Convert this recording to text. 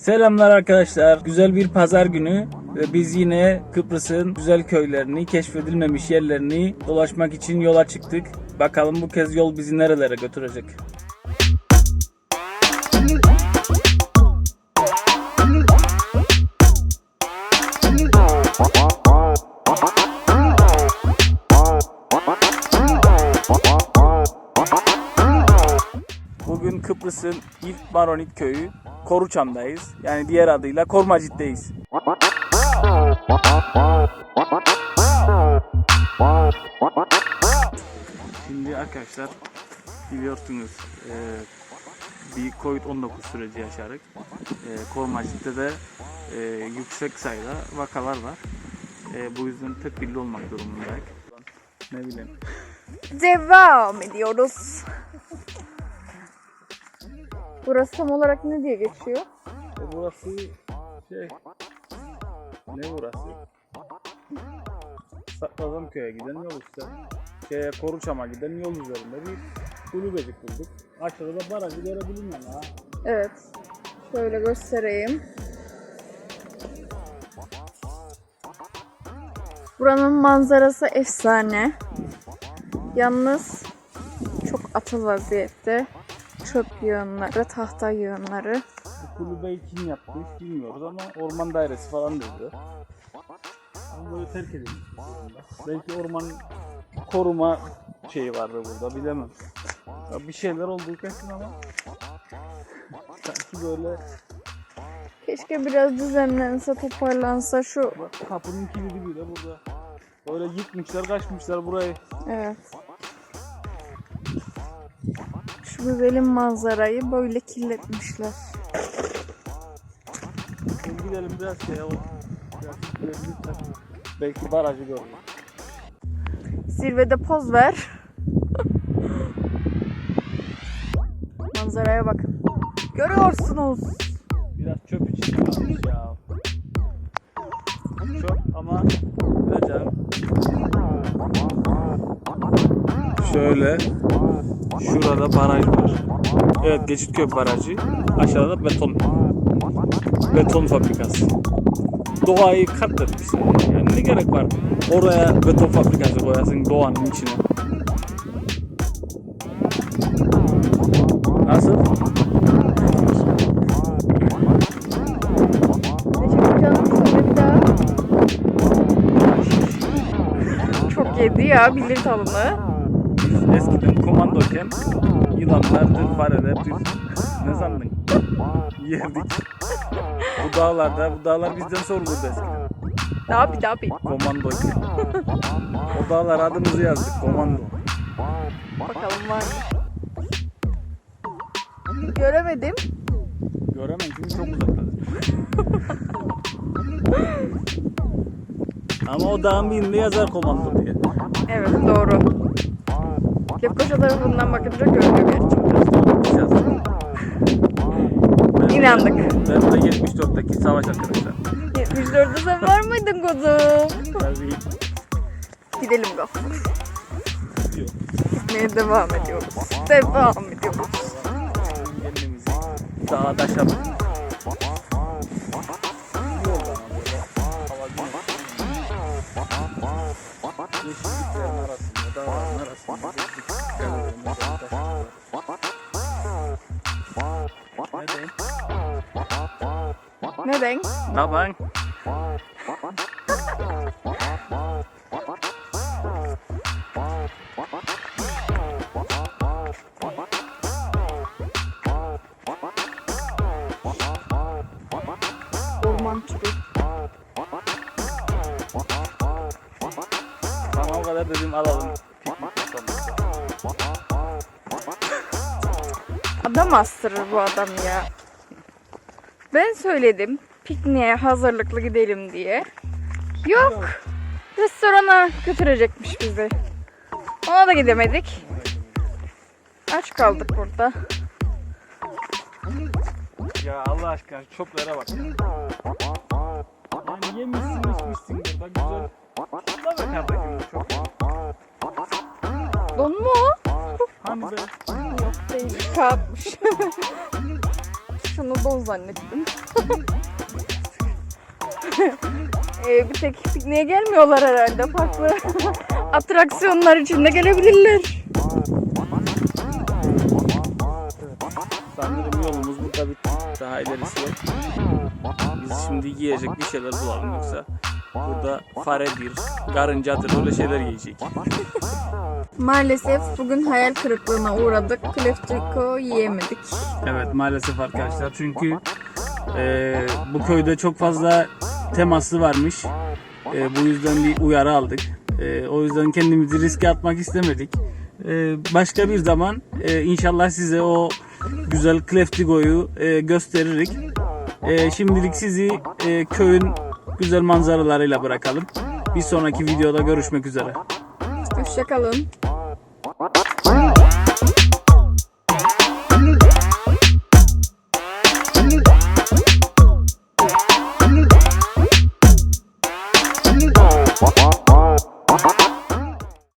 Selamlar arkadaşlar. Güzel bir pazar günü ve biz yine Kıbrıs'ın güzel köylerini, keşfedilmemiş yerlerini dolaşmak için yola çıktık. Bakalım bu kez yol bizi nerelere götürecek. Bugün Kıbrıs'ın ilk Maronit köyü Koruçam'dayız. Yani diğer adıyla Kormacit'teyiz. Şimdi arkadaşlar biliyorsunuz e, bir Covid-19 süreci yaşadık. E, Kormacit'te de e, yüksek sayıda vakalar var. E, bu yüzden tedbirli olmak durumundayız. Ne bileyim. Devam ediyoruz. Burası tam olarak ne diye geçiyor? E, burası şey ne burası? Saklazam köye giden yol işte. Şeye Koruçam'a giden yol üzerinde bir kulübecik bulduk. Aşağıda da barajı görebilin yani ha. Evet. Şöyle göstereyim. Buranın manzarası efsane. Yalnız çok atıl vaziyette. Çöp yığınları, tahta yığınları. Bu kulübeyi kim yaptı hiç bilmiyoruz ama orman dairesi falan dedi. Ama böyle terk edilmiş. Belki orman koruma şeyi vardı burada bilemem. Ya bir şeyler olduğu kesin ama sanki böyle Keşke biraz düzenlense, toparlansa şu. Bak kapının kilidi bile burada. Böyle yıkmışlar kaçmışlar burayı. Evet. Güzelim manzarayı böyle kirletmişler. Şimdi gidelim biraz şeye o. Belki barajı görürüz. Zirvede poz ver. Manzaraya bakın. Görüyorsunuz. Biraz çöp için kalmış ya. Çok ama canım. Şöyle şurada baraj var. Evet Geçitköy Barajı. Aşağıda da beton. Beton fabrikası. Doğayı katletmişler. Yani ne gerek var? Oraya beton fabrikası koyasın doğanın içine. Nasıl? Çok yedi ya bilir tadını. Komandoken yılanlardır, farelerdir. Ne sandın? Yerdik. bu dağlarda, bu dağlar bizden sorulurdu eskiden. Tabi tabi. Komandoken. o dağlar adımızı yazdık, komando. Bakalım var mı? Göremedim. Göremem çünkü çok uzaktadır. Ama o dağın birinde yazar komando diye. Evet doğru. Lefkoşa tarafından bakınca görünüyor gerçekten. İnandık. Ben de 74'teki savaş arkadaşlar. 74'de sen var mıydın kuzum? Gidelim. Yok. Gitmeye devam ediyoruz. Devam ediyoruz. Kendimizi Neden? Taban. Orman turu. Sana o kadar dedim alalım. Adam astırır bu adam ya. Ben söyledim pikniğe hazırlıklı gidelim diye. Yok. Restorana götürecekmiş bizi. Ona da gidemedik. Aç kaldık burada. Ya Allah aşkına çöplere bak. Yani yemişsin içmişsin burada güzel. Da be kardeşim çöp. Don mu? Hani be? Yok değil. Kağıtmış. Şunu don zannettim. ee, bir tek pikniğe gelmiyorlar herhalde. Farklı atraksiyonlar içinde gelebilirler. Sanırım yolumuz burada bitti. Daha ilerisi yok. Biz şimdi yiyecek bir şeyler bulalım yoksa burada faredir, karıncadır öyle şeyler yiyecek. Maalesef bugün hayal kırıklığına uğradık. Kleftriko yiyemedik. Evet maalesef arkadaşlar çünkü e, bu köyde çok fazla teması varmış. E, bu yüzden bir uyarı aldık. E, o yüzden kendimizi riske atmak istemedik. E, başka bir zaman e, inşallah size o güzel Kleftigo'yu e, gösteririk. E, şimdilik sizi e, köyün güzel manzaralarıyla bırakalım. Bir sonraki videoda görüşmek üzere. Hoşçakalın.